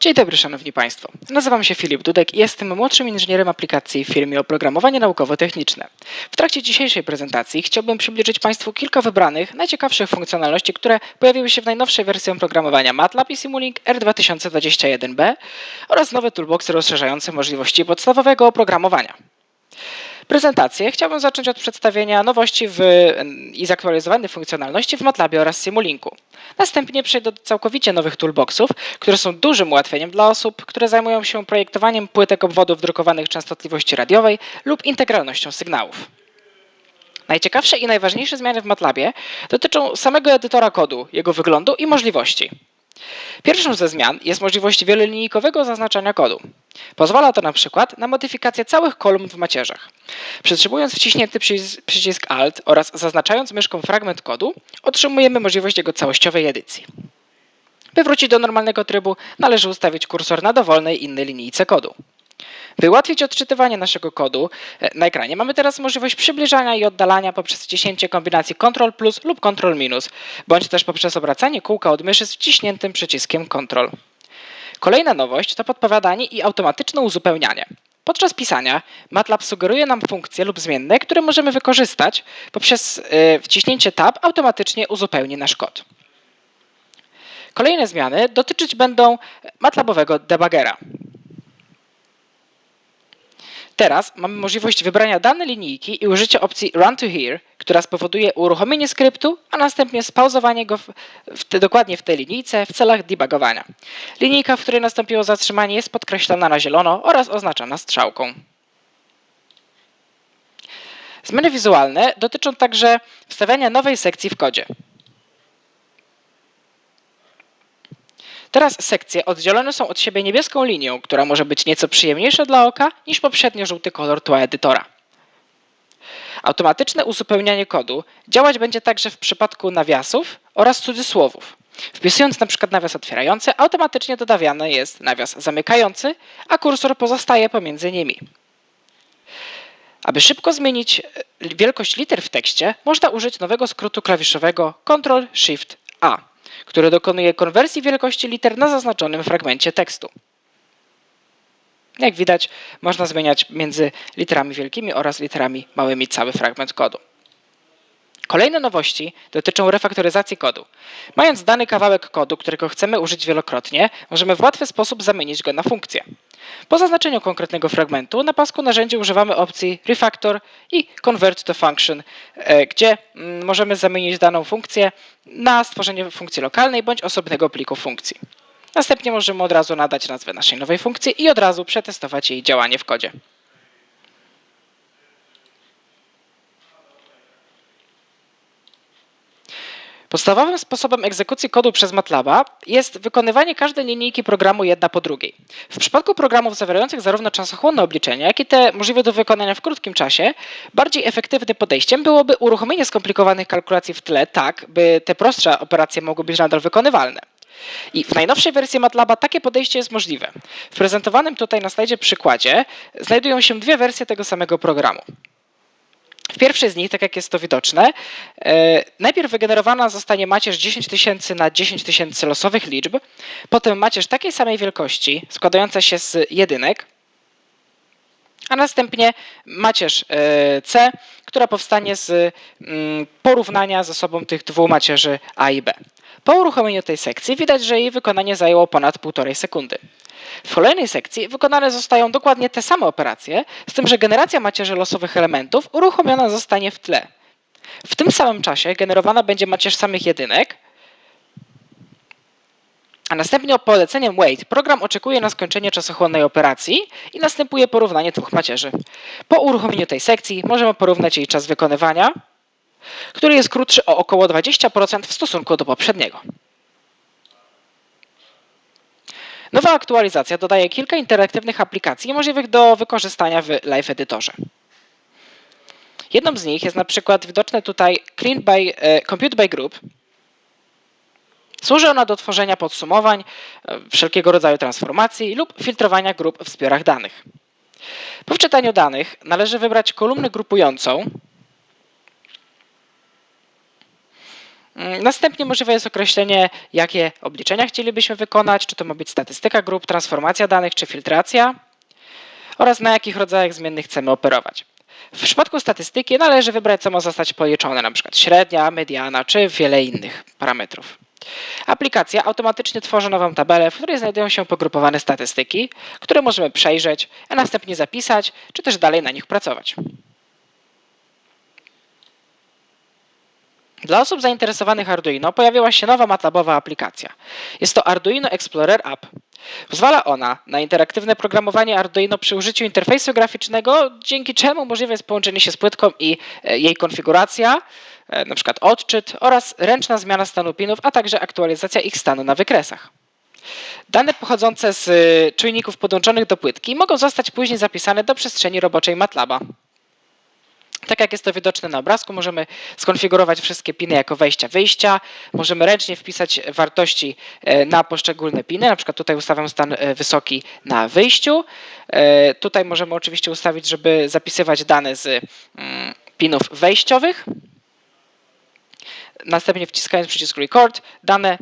Dzień dobry, Szanowni Państwo. Nazywam się Filip Dudek i jestem młodszym inżynierem aplikacji w firmie Oprogramowanie Naukowo-Techniczne. W trakcie dzisiejszej prezentacji chciałbym przybliżyć Państwu kilka wybranych, najciekawszych funkcjonalności, które pojawiły się w najnowszej wersji oprogramowania MATLAB i Simulink R2021B oraz nowe toolboxy rozszerzające możliwości podstawowego oprogramowania. Prezentację chciałbym zacząć od przedstawienia nowości w, i zaktualizowanych funkcjonalności w MATLABie oraz Simulinku. Następnie przejdę do całkowicie nowych toolboxów, które są dużym ułatwieniem dla osób, które zajmują się projektowaniem płytek obwodów drukowanych częstotliwości radiowej lub integralnością sygnałów. Najciekawsze i najważniejsze zmiany w MATLABie dotyczą samego edytora kodu, jego wyglądu i możliwości. Pierwszą ze zmian jest możliwość wielolinijkowego zaznaczania kodu. Pozwala to na przykład na modyfikację całych kolumn w macierzach. Przytrzymując wciśnięty przycis- przycisk Alt oraz zaznaczając myszką fragment kodu, otrzymujemy możliwość jego całościowej edycji. By wrócić do normalnego trybu, należy ustawić kursor na dowolnej innej linijce kodu. By ułatwić odczytywanie naszego kodu e, na ekranie, mamy teraz możliwość przybliżania i oddalania poprzez wciśnięcie kombinacji Ctrl plus lub Ctrl minus, bądź też poprzez obracanie kółka od myszy z wciśniętym przyciskiem Ctrl. Kolejna nowość to podpowiadanie i automatyczne uzupełnianie. Podczas pisania MATLAB sugeruje nam funkcje lub zmienne, które możemy wykorzystać poprzez e, wciśnięcie Tab automatycznie uzupełni nasz kod. Kolejne zmiany dotyczyć będą MATLABowego debuggera. Teraz mamy możliwość wybrania danej linijki i użycia opcji Run to Here, która spowoduje uruchomienie skryptu, a następnie spauzowanie go w, te, dokładnie w tej linijce w celach debugowania. Linijka, w której nastąpiło zatrzymanie jest podkreślona na zielono oraz oznaczona strzałką. Zmiany wizualne dotyczą także wstawiania nowej sekcji w kodzie. Teraz sekcje oddzielone są od siebie niebieską linią, która może być nieco przyjemniejsza dla oka niż poprzednio żółty kolor tła edytora. Automatyczne uzupełnianie kodu działać będzie także w przypadku nawiasów oraz cudzysłowów. Wpisując przykład nawias otwierający, automatycznie dodawiany jest nawias zamykający, a kursor pozostaje pomiędzy nimi. Aby szybko zmienić e, wielkość liter w tekście, można użyć nowego skrótu klawiszowego Ctrl-Shift-A który dokonuje konwersji wielkości liter na zaznaczonym fragmencie tekstu. Jak widać, można zmieniać między literami wielkimi oraz literami małymi cały fragment kodu. Kolejne nowości dotyczą refaktoryzacji kodu. Mając dany kawałek kodu, którego chcemy użyć wielokrotnie, możemy w łatwy sposób zamienić go na funkcję. Po zaznaczeniu konkretnego fragmentu na pasku narzędzi używamy opcji Refactor i Convert to Function, e, gdzie mm, możemy zamienić daną funkcję na stworzenie funkcji lokalnej bądź osobnego pliku funkcji. Następnie możemy od razu nadać nazwę naszej nowej funkcji i od razu przetestować jej działanie w kodzie. Podstawowym sposobem egzekucji kodu przez MATLABa jest wykonywanie każdej linijki programu jedna po drugiej. W przypadku programów zawierających zarówno czasochłonne obliczenia, jak i te możliwe do wykonania w krótkim czasie, bardziej efektywnym podejściem byłoby uruchomienie skomplikowanych kalkulacji w tle tak, by te prostsze operacje mogły być nadal wykonywalne. I w najnowszej wersji MATLABa takie podejście jest możliwe. W prezentowanym tutaj na slajdzie przykładzie znajdują się dwie wersje tego samego programu. W pierwszej z nich, tak jak jest to widoczne, e, najpierw wygenerowana zostanie macierz 10 tysięcy na 10 tysięcy losowych liczb, potem macierz takiej samej wielkości, składająca się z jedynek, a następnie macierz e, C, która powstanie z mm, porównania ze sobą tych dwóch macierzy A i B. Po uruchomieniu tej sekcji widać, że jej wykonanie zajęło ponad 1,5 sekundy. W kolejnej sekcji wykonane zostają dokładnie te same operacje, z tym, że generacja macierzy losowych elementów uruchomiona zostanie w tle. W tym samym czasie generowana będzie macierz samych jedynek, a następnie poleceniem wait program oczekuje na skończenie czasochłonnej operacji i następuje porównanie dwóch macierzy. Po uruchomieniu tej sekcji możemy porównać jej czas wykonywania, który jest krótszy o około 20% w stosunku do poprzedniego. Nowa aktualizacja dodaje kilka interaktywnych aplikacji możliwych do wykorzystania w Live Editorze. Jedną z nich jest na przykład widoczne tutaj Clean by, e, Compute by Group. Służy ona do tworzenia podsumowań, e, wszelkiego rodzaju transformacji lub filtrowania grup w zbiorach danych. Po wczytaniu danych należy wybrać kolumnę grupującą Następnie możliwe jest określenie, jakie obliczenia chcielibyśmy wykonać, czy to ma być statystyka grup, transformacja danych, czy filtracja oraz na jakich rodzajach zmiennych chcemy operować. W przypadku statystyki należy wybrać, co ma zostać policzone, np. średnia, mediana czy wiele innych parametrów. Aplikacja automatycznie tworzy nową tabelę, w której znajdują się pogrupowane statystyki, które możemy przejrzeć, a następnie zapisać, czy też dalej na nich pracować. Dla osób zainteresowanych Arduino pojawiła się nowa MATLABowa aplikacja. Jest to Arduino Explorer App. Pozwala ona na interaktywne programowanie Arduino przy użyciu interfejsu graficznego, dzięki czemu możliwe jest połączenie się z płytką i e, jej konfiguracja, e, np. odczyt oraz ręczna zmiana stanu pinów, a także aktualizacja ich stanu na wykresach. Dane pochodzące z e, czujników podłączonych do płytki mogą zostać później zapisane do przestrzeni roboczej MATLABa. Tak jak jest to widoczne na obrazku, możemy skonfigurować wszystkie piny jako wejścia, wyjścia. Możemy ręcznie wpisać wartości e, na poszczególne piny. Na przykład tutaj ustawiam stan e, wysoki na wyjściu. E, Tutaj możemy oczywiście ustawić, żeby zapisywać dane z mm, pinów wejściowych. Następnie wciskając przycisk Record, dane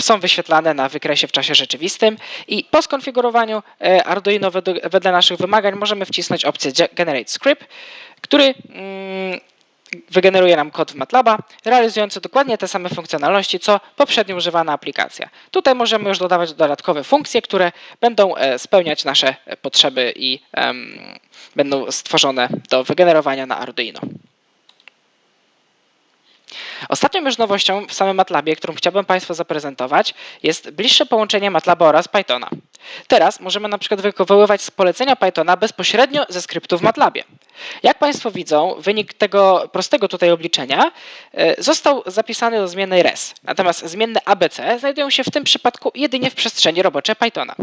są wyświetlane na wykresie w czasie rzeczywistym i po skonfigurowaniu e, Arduino wedle naszych wymagań możemy wcisnąć opcję Ge- Generate Script, który mm, wygeneruje nam kod w MATLABa, realizujący dokładnie te same funkcjonalności, co poprzednio używana aplikacja. Tutaj możemy już dodawać dodatkowe funkcje, które będą e, spełniać nasze potrzeby i będą stworzone do wygenerowania na Arduino. Ostatnią już nowością w samym MATLABie, którą chciałbym Państwu zaprezentować, jest bliższe połączenie MATLABa oraz Pythona. Teraz możemy na przykład wywoływać z polecenia Pythona bezpośrednio ze skryptu w MATLABie. Jak Państwo widzą, wynik tego prostego tutaj obliczenia e, został zapisany do zmiennej res. Natomiast zmienne ABC znajdują się w tym przypadku jedynie w przestrzeni roboczej Pythona.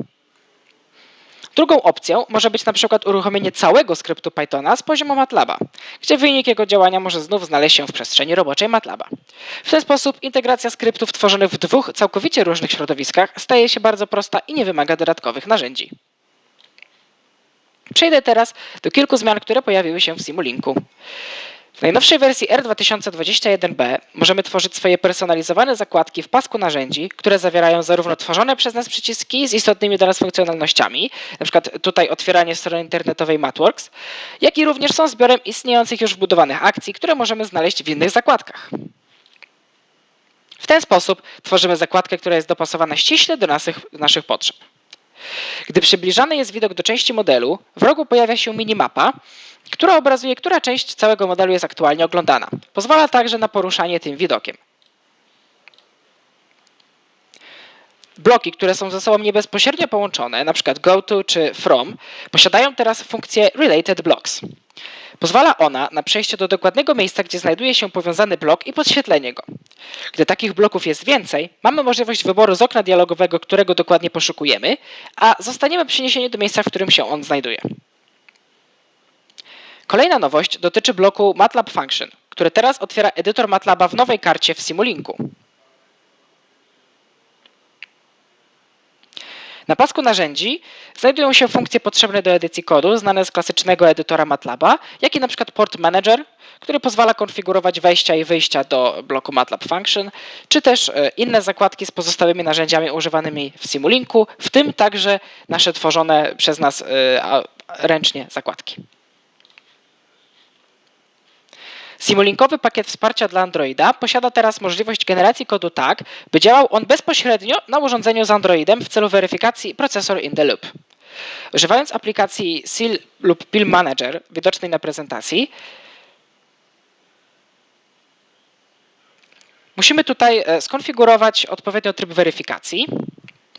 Drugą opcją może być na przykład uruchomienie całego skryptu Pythona z poziomu MATLABa, gdzie wynik jego działania może znów znaleźć się w przestrzeni roboczej MATLABa. W ten sposób integracja skryptów tworzonych w dwóch całkowicie różnych środowiskach staje się bardzo prosta i nie wymaga dodatkowych narzędzi. Przejdę teraz do kilku zmian, które pojawiły się w Simulinku. W najnowszej wersji R2021b możemy tworzyć swoje personalizowane zakładki w pasku narzędzi, które zawierają zarówno tworzone przez nas przyciski z istotnymi dla nas funkcjonalnościami, np. tutaj otwieranie strony internetowej MathWorks, jak i również są zbiorem istniejących już wbudowanych akcji, które możemy znaleźć w innych zakładkach. W ten sposób tworzymy zakładkę, która jest dopasowana ściśle do naszych, naszych potrzeb. Gdy przybliżany jest widok do części modelu, w rogu pojawia się minimapa, która obrazuje, która część całego modelu jest aktualnie oglądana. Pozwala także na poruszanie tym widokiem. Bloki, które są ze sobą nie bezpośrednio połączone, np. goto czy from, posiadają teraz funkcję related blocks. Pozwala ona na przejście do dokładnego miejsca, gdzie znajduje się powiązany blok i podświetlenie go. Gdy takich bloków jest więcej, mamy możliwość wyboru z okna dialogowego, którego dokładnie poszukujemy, a zostaniemy przeniesieni do miejsca, w którym się on znajduje. Kolejna nowość dotyczy bloku MATLAB Function, który teraz otwiera edytor MATLABa w nowej karcie w Simulinku. Na pasku narzędzi znajdują się funkcje potrzebne do edycji kodu, znane z klasycznego edytora MATLABa, jak i na przykład Port Manager, który pozwala konfigurować wejścia i wyjścia do bloku MATLAB Function, czy też e, inne zakładki z pozostałymi narzędziami używanymi w Simulinku, w tym także nasze tworzone przez nas e, ręcznie zakładki. Simulinkowy pakiet wsparcia dla Androida posiada teraz możliwość generacji kodu tak, by działał on bezpośrednio na urządzeniu z Androidem w celu weryfikacji procesor in the loop. Używając aplikacji Seal lub Pill Manager widocznej na prezentacji, musimy tutaj e, skonfigurować odpowiednio tryb weryfikacji,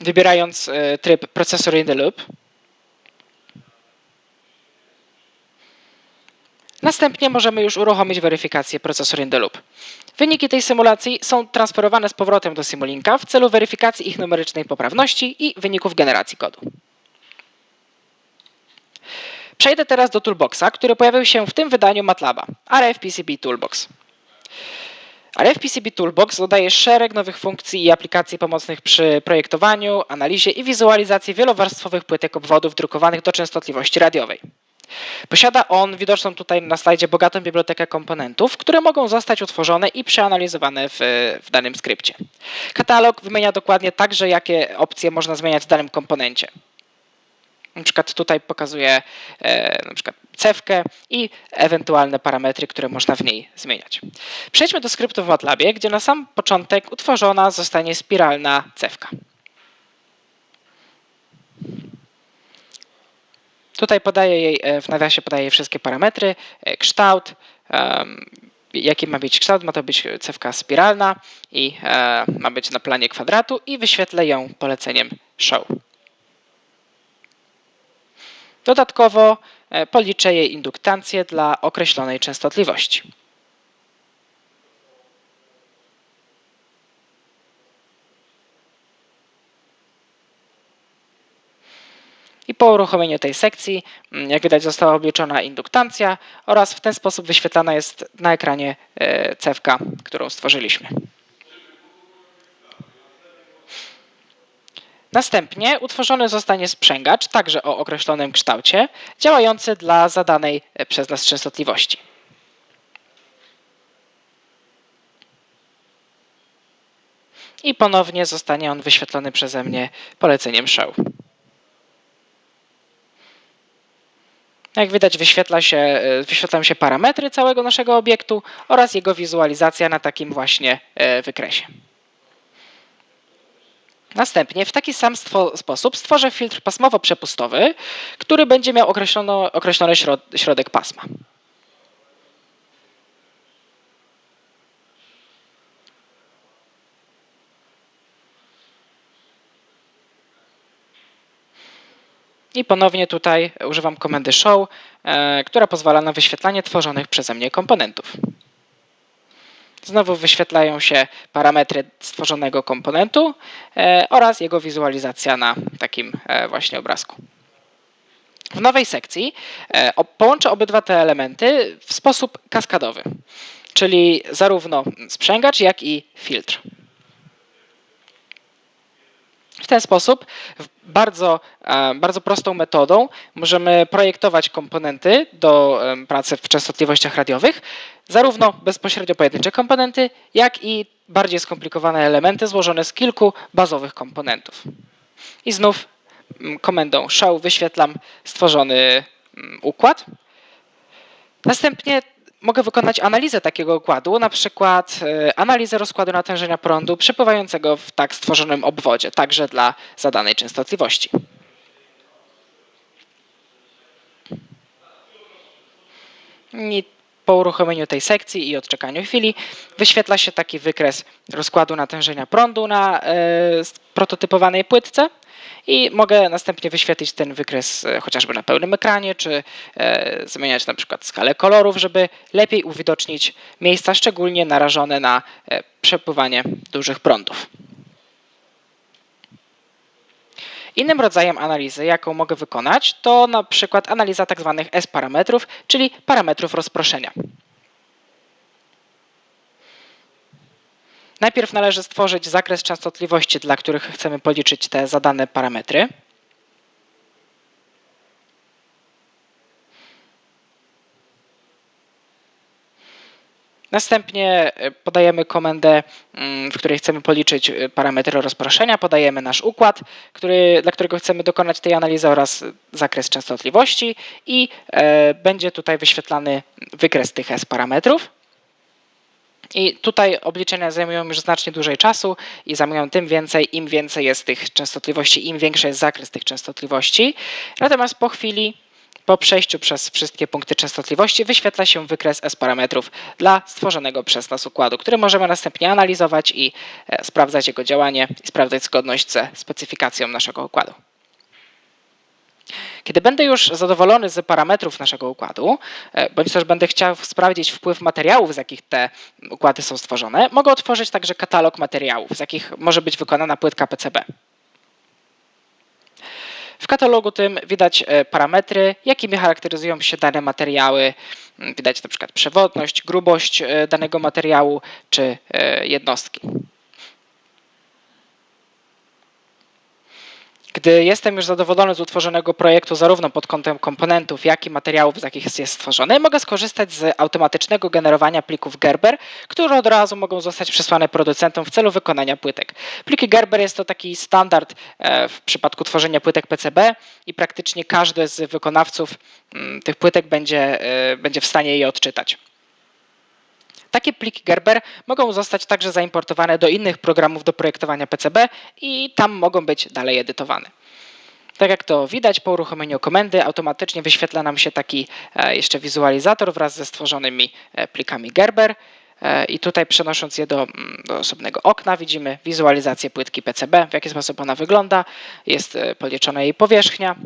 wybierając e, tryb procesor in the loop. Następnie możemy już uruchomić weryfikację the loop. Wyniki tej symulacji są transferowane z powrotem do Simulinka w celu weryfikacji ich numerycznej poprawności i wyników generacji kodu. Przejdę teraz do Toolboxa, który pojawił się w tym wydaniu MATLABa, RFPCB Toolbox. RFPCB Toolbox dodaje szereg nowych funkcji i aplikacji pomocnych przy projektowaniu, analizie i wizualizacji wielowarstwowych płytek obwodów drukowanych do częstotliwości radiowej. Posiada on widoczną tutaj na slajdzie bogatą bibliotekę komponentów, które mogą zostać utworzone i przeanalizowane w, w danym skrypcie. Katalog wymienia dokładnie także, jakie opcje można zmieniać w danym komponencie. Na przykład tutaj pokazuje e, na przykład cewkę i ewentualne parametry, które można w niej zmieniać. Przejdźmy do skryptu w MATLABie, gdzie na sam początek utworzona zostanie spiralna cewka. Tutaj podaję jej, e, w nawiasie podaję jej wszystkie parametry, e, kształt, jaki ma być kształt, ma to być cewka spiralna i e, ma być na planie kwadratu i wyświetlę ją poleceniem show. Dodatkowo policzę jej induktancję dla określonej częstotliwości. I po uruchomieniu tej sekcji, mm, jak widać, została obliczona induktancja oraz w ten sposób wyświetlana jest na ekranie e, cewka, którą stworzyliśmy. Następnie utworzony zostanie sprzęgacz, także o określonym kształcie, działający dla zadanej e, przez nas częstotliwości. I ponownie zostanie on wyświetlony przeze mnie poleceniem show. Jak widać wyświetla się, e, wyświetlają się parametry całego naszego obiektu oraz jego wizualizacja na takim właśnie e, wykresie. Następnie w taki sam stwo sposób stworzę filtr pasmowo-przepustowy, który będzie miał określony środ środek pasma. I ponownie tutaj używam komendy show, e, która pozwala na wyświetlanie tworzonych przeze mnie komponentów. Znowu wyświetlają się parametry stworzonego komponentu e, oraz jego wizualizacja na takim e, właśnie obrazku. W nowej sekcji połączę obydwa te elementy w sposób kaskadowy, czyli zarówno sprzęgacz, jak i filtr. W ten sposób bardzo, e, bardzo prostą metodą możemy projektować komponenty do pracy w częstotliwościach radiowych, zarówno bezpośrednio pojedyncze komponenty, jak i bardziej skomplikowane elementy złożone z kilku bazowych komponentów. I znów komendą show wyświetlam stworzony układ. Następnie mogę wykonać analizę takiego układu, na przykład e, analizę rozkładu natężenia prądu przepływającego w tak stworzonym obwodzie, także dla zadanej częstotliwości. I po uruchomieniu tej sekcji i odczekaniu chwili wyświetla się taki wykres rozkładu natężenia prądu na e, prototypowanej płytce i mogę następnie wyświetlić ten wykres e, chociażby na pełnym ekranie, czy e, zmieniać na przykład skalę kolorów, żeby lepiej uwidocznić miejsca szczególnie narażone na e, przepływanie dużych prądów. Innym rodzajem analizy, jaką mogę wykonać, to na przykład analiza tzw. Tak S-parametrów, czyli parametrów rozproszenia. Najpierw należy stworzyć zakres częstotliwości, dla których chcemy policzyć te zadane parametry. Następnie e, podajemy komendę, mm, w której chcemy policzyć e, parametry rozproszenia, podajemy nasz układ, który, dla którego chcemy dokonać tej analizy oraz zakres częstotliwości i e, będzie tutaj wyświetlany wykres tych S parametrów. I tutaj obliczenia zajmują już znacznie dłużej czasu i zajmują tym więcej, im więcej jest tych częstotliwości, im większy jest zakres tych częstotliwości. Natomiast po chwili, po przejściu przez wszystkie punkty częstotliwości wyświetla się wykres S-parametrów dla stworzonego przez nas układu, który możemy następnie analizować i e, sprawdzać jego działanie i sprawdzać zgodność ze specyfikacją naszego układu. Kiedy będę już zadowolony z parametrów naszego układu, e, bądź też będę chciał sprawdzić wpływ materiałów, z jakich te układy są stworzone, mogę otworzyć także katalog materiałów, z jakich może być wykonana płytka PCB. W katalogu tym widać e, parametry, jakimi charakteryzują się dane materiały. Widać na przykład przewodność, grubość e, danego materiału czy jednostki. Gdy jestem już zadowolony z utworzonego projektu zarówno pod kątem komponentów, jak i materiałów, z jakich jest stworzony, mogę skorzystać z automatycznego generowania plików Gerber, które od razu mogą zostać przesłane producentom w celu wykonania płytek. Pliki Gerber jest to taki standard e, w przypadku tworzenia płytek PCB i praktycznie każdy z wykonawców mm, tych płytek będzie, e, będzie w stanie je odczytać. Takie pliki Gerber mogą zostać także zaimportowane do innych programów do projektowania PCB i tam mogą być dalej edytowane. Tak jak to widać, po uruchomieniu komendy automatycznie wyświetla nam się taki e, jeszcze wizualizator wraz ze stworzonymi e, plikami Gerber. E, I tutaj przenosząc je do, mm, do osobnego okna widzimy wizualizację płytki PCB, w jaki sposób ona wygląda, jest policzona jej powierzchnia,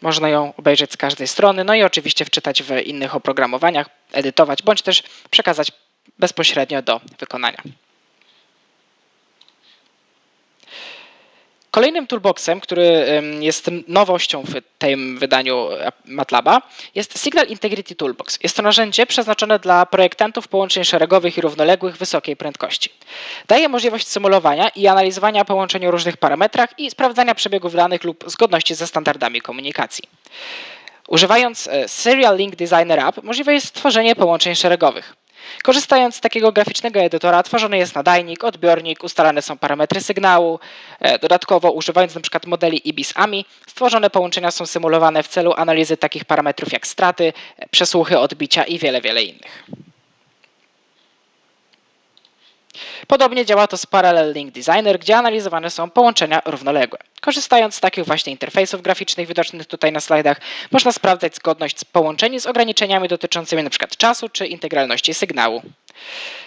można ją obejrzeć z każdej strony, no i oczywiście wczytać w innych oprogramowaniach, edytować, bądź też przekazać bezpośrednio do wykonania. Kolejnym toolboxem, który jest nowością w tym wydaniu MATLABa, jest Signal Integrity Toolbox. Jest to narzędzie przeznaczone dla projektantów połączeń szeregowych i równoległych wysokiej prędkości. Daje możliwość symulowania i analizowania połączeń o różnych parametrach i sprawdzania przebiegów danych lub zgodności ze standardami komunikacji. Używając e, Serial Link Designer App możliwe jest stworzenie połączeń szeregowych. Korzystając z takiego graficznego edytora, tworzony jest nadajnik, odbiornik, ustalane są parametry sygnału. E, dodatkowo, używając np. modeli IBIS-AMI, stworzone połączenia są symulowane w celu analizy takich parametrów jak straty, e, przesłuchy, odbicia i wiele, wiele innych. Podobnie działa to z Parallel Link Designer, gdzie analizowane są połączenia równoległe. Korzystając z takich właśnie interfejsów graficznych widocznych tutaj na slajdach, można sprawdzać zgodność z połączeń z ograniczeniami dotyczącymi np. czasu czy integralności sygnału.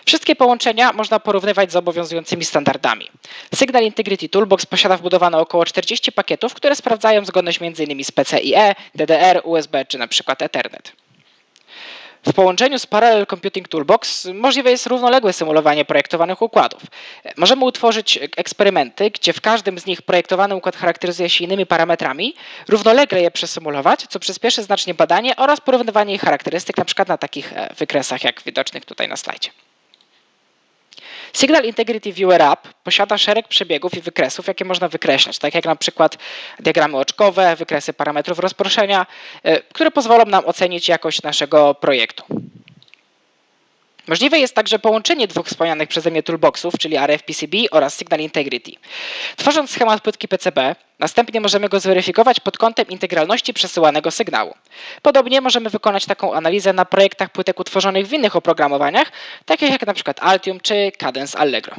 Wszystkie połączenia można porównywać z obowiązującymi standardami. Signal Integrity Toolbox posiada wbudowane około 40 pakietów, które sprawdzają zgodność m.in. z PCIe, DDR, USB czy np. Ethernet. W połączeniu z Parallel Computing Toolbox możliwe jest równoległe symulowanie projektowanych układów. Możemy utworzyć eksperymenty, gdzie w każdym z nich projektowany układ charakteryzuje się innymi parametrami, równolegle je przesymulować, co przyspieszy znacznie badanie oraz porównywanie ich charakterystyk, np. na takich e, wykresach, jak widocznych tutaj na slajdzie. Signal Integrity Viewer App posiada szereg przebiegów i wykresów, jakie można wykreślać, tak jak na przykład diagramy oczkowe, wykresy parametrów rozproszenia, e, które pozwolą nam ocenić jakość naszego projektu. Możliwe jest także połączenie dwóch wspomnianych przeze mnie toolboxów, czyli RFPCB oraz Signal Integrity. Tworząc schemat płytki PCB, następnie możemy go zweryfikować pod kątem integralności przesyłanego sygnału. Podobnie możemy wykonać taką analizę na projektach płytek utworzonych w innych oprogramowaniach, takich jak np. Altium czy Cadence Allegro.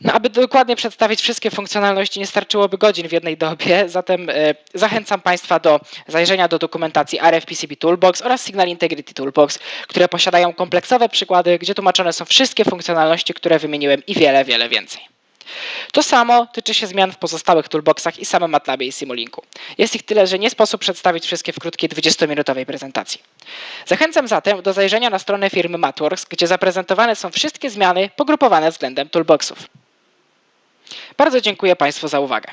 No, aby dokładnie przedstawić wszystkie funkcjonalności nie starczyłoby godzin w jednej dobie, zatem e, zachęcam Państwa do zajrzenia do dokumentacji RFPCB Toolbox oraz Signal Integrity Toolbox, które posiadają kompleksowe przykłady, gdzie tłumaczone są wszystkie funkcjonalności, które wymieniłem i wiele, wiele więcej. To samo tyczy się zmian w pozostałych toolboxach i samym MATLABie i Simulinku. Jest ich tyle, że nie sposób przedstawić wszystkie w krótkiej 20-minutowej prezentacji. Zachęcam zatem do zajrzenia na stronę firmy MathWorks, gdzie zaprezentowane są wszystkie zmiany pogrupowane względem toolboxów. Bardzo dziękuję Państwu za uwagę.